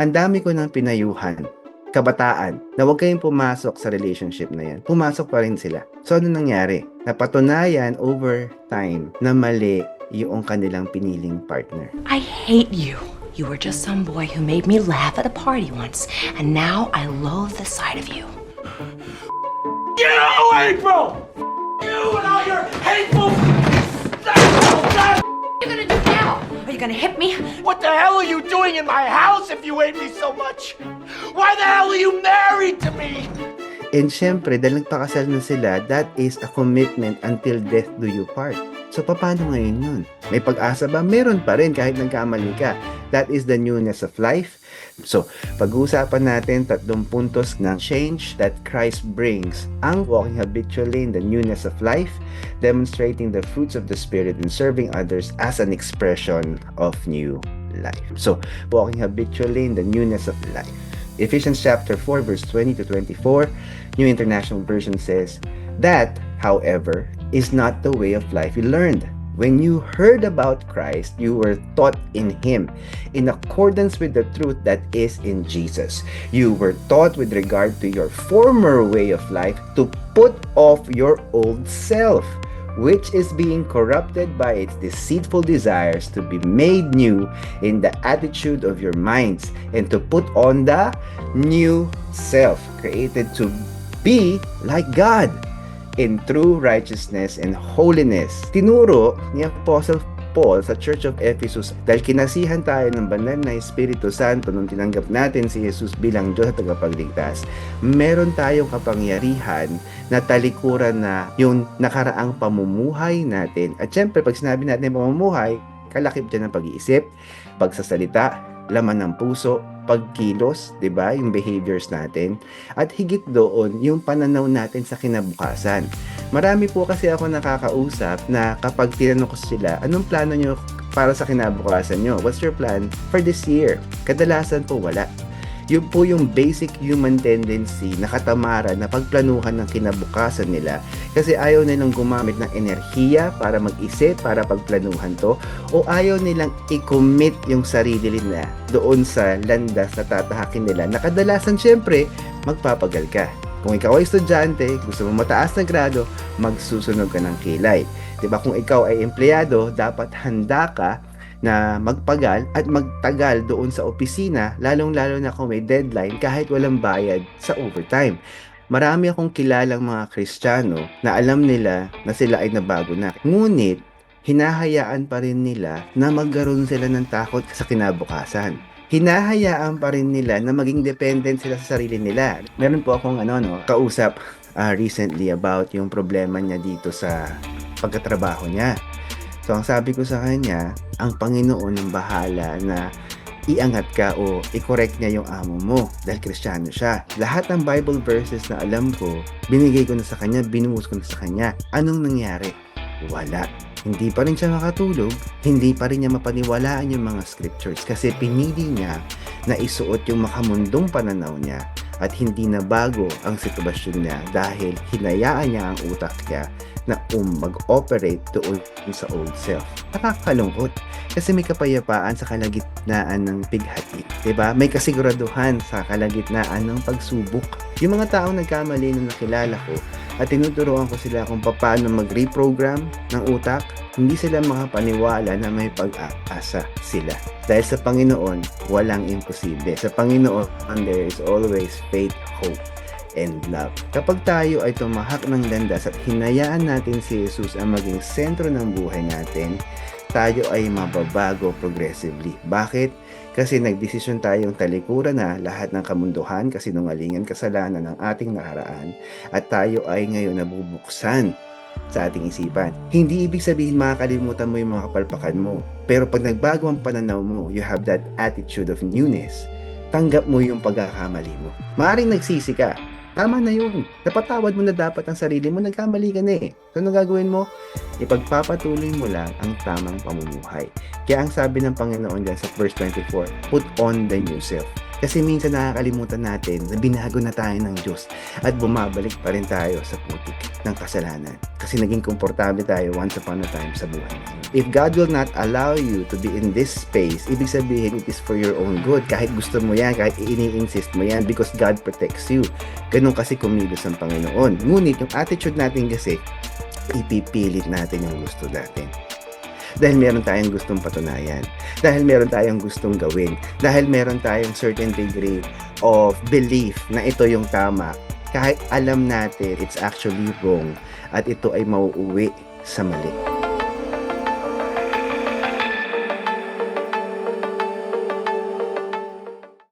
Ang dami ko ng pinayuhan, kabataan, na huwag kayong pumasok sa relationship na yan. Pumasok pa rin sila. So, ano nangyari? Napatunayan over time na mali yung kanilang piniling partner. I hate you. You were just some boy who made me laugh at a party once, and now I loathe the sight of you. Get away, bro! You and all your hateful. What are you gonna do now? Are you gonna hit me? What the hell are you doing in my house if you hate me so much? Why the hell are you married to me? And syempre, dahil nagpakasal na sila, that is a commitment until death do you part. So, paano ngayon yun? May pag-asa ba? Meron pa rin kahit nagkamali ka. That is the newness of life. So, pag-uusapan natin tatlong puntos ng change that Christ brings. Ang walking habitually in the newness of life, demonstrating the fruits of the Spirit and serving others as an expression of new life. So, walking habitually in the newness of life. Ephesians chapter 4 verse 20 to 24, New International Version says, That, however, is not the way of life you learned. When you heard about Christ, you were taught in Him, in accordance with the truth that is in Jesus. You were taught with regard to your former way of life to put off your old self, which is being corrupted by its deceitful desires, to be made new in the attitude of your minds, and to put on the new self, created to be like God in true righteousness and holiness. Tinuro ni Apostle Paul sa Church of Ephesus dahil kinasihan tayo ng banal na Espiritu Santo nung tinanggap natin si Jesus bilang Diyos at tagapagligtas, meron tayong kapangyarihan na talikuran na yung nakaraang pamumuhay natin. At syempre, pag sinabi natin pamumuhay, kalakip dyan ng pag-iisip, pagsasalita, laman ng puso, pagkilos, 'di ba? Yung behaviors natin at higit doon yung pananaw natin sa kinabukasan. Marami po kasi ako nakakausap na kapag tinanong ko sila, anong plano nyo para sa kinabukasan nyo? What's your plan for this year? Kadalasan po wala. Yun po yung basic human tendency na katamaran na pagplanuhan ng kinabukasan nila kasi ayaw nilang gumamit ng enerhiya para mag-isip, para pagplanuhan to o ayaw nilang i-commit yung sarili nila doon sa landas na tatahakin nila na kadalasan syempre magpapagal ka. Kung ikaw ay estudyante, gusto mo mataas na grado, magsusunog ka ng kilay. 'Di ba? Kung ikaw ay empleyado, dapat handa ka na magpagal at magtagal doon sa opisina, lalong-lalo na kung may deadline kahit walang bayad sa overtime. Marami akong kilalang mga Kristiyano na alam nila na sila ay nabago na. Ngunit, hinahayaan pa rin nila na magkaroon sila ng takot sa kinabukasan. Hinahayaan pa rin nila na maging dependent sila sa sarili nila. Meron po akong ano, no, kausap ah, recently about yung problema niya dito sa pagkatrabaho niya. So, ang sabi ko sa kanya, ang Panginoon ang bahala na iangat ka o i-correct niya yung amo mo dahil kristyano siya. Lahat ng Bible verses na alam ko, binigay ko na sa kanya, binuhos ko na sa kanya. Anong nangyari? Wala. Hindi pa rin siya makatulog, hindi pa rin niya mapaniwalaan yung mga scriptures kasi pinili niya na isuot yung makamundong pananaw niya at hindi na bago ang sitwasyon niya dahil hinayaan niya ang utak niya na um mag-operate doon sa old self. Nakakalungkot kasi may kapayapaan sa kalagitnaan ng bighati. 'di ba? May kasiguraduhan sa kalagitnaan ng pagsubok. Yung mga taong nagkamali na nakilala ko at tinuturuan ko sila kung paano mag-reprogram ng utak, hindi sila makapaniwala na may pag-asa sila. Dahil sa Panginoon, walang imposible. Sa Panginoon, there is always faith, hope, and love. Kapag tayo ay tumahak ng landas at hinayaan natin si Jesus ang maging sentro ng buhay natin, tayo ay mababago progressively. Bakit? Kasi nagdesisyon tayong talikuran na lahat ng kamunduhan, kasinungalingan, kasalanan ng ating nakaraan at tayo ay ngayon nabubuksan sa ating isipan. Hindi ibig sabihin makakalimutan mo yung mga kapalpakan mo. Pero pag nagbago ang pananaw mo, you have that attitude of newness. Tanggap mo yung pagkakamali mo. Maaring nagsisi ka. Tama na yun. Napatawad mo na dapat ang sarili mo. Nagkamali ka na eh. So, ano gagawin mo? Ipagpapatuloy mo lang ang tamang pamumuhay. Kaya ang sabi ng Panginoon dyan sa verse 24, put on the new self. Kasi minsan nakakalimutan natin na binago na tayo ng Diyos at bumabalik pa rin tayo sa putik ng kasalanan. Kasi naging komportable tayo once upon a time sa buhay. If God will not allow you to be in this space, ibig sabihin it is for your own good. Kahit gusto mo yan, kahit ini-insist mo yan because God protects you. Ganun kasi kumilos ang Panginoon. Ngunit yung attitude natin kasi, ipipilit natin yung gusto natin. Dahil meron tayong gustong patunayan. Dahil meron tayong gustong gawin. Dahil meron tayong certain degree of belief na ito yung tama. Kahit alam natin it's actually wrong at ito ay mauuwi sa mali.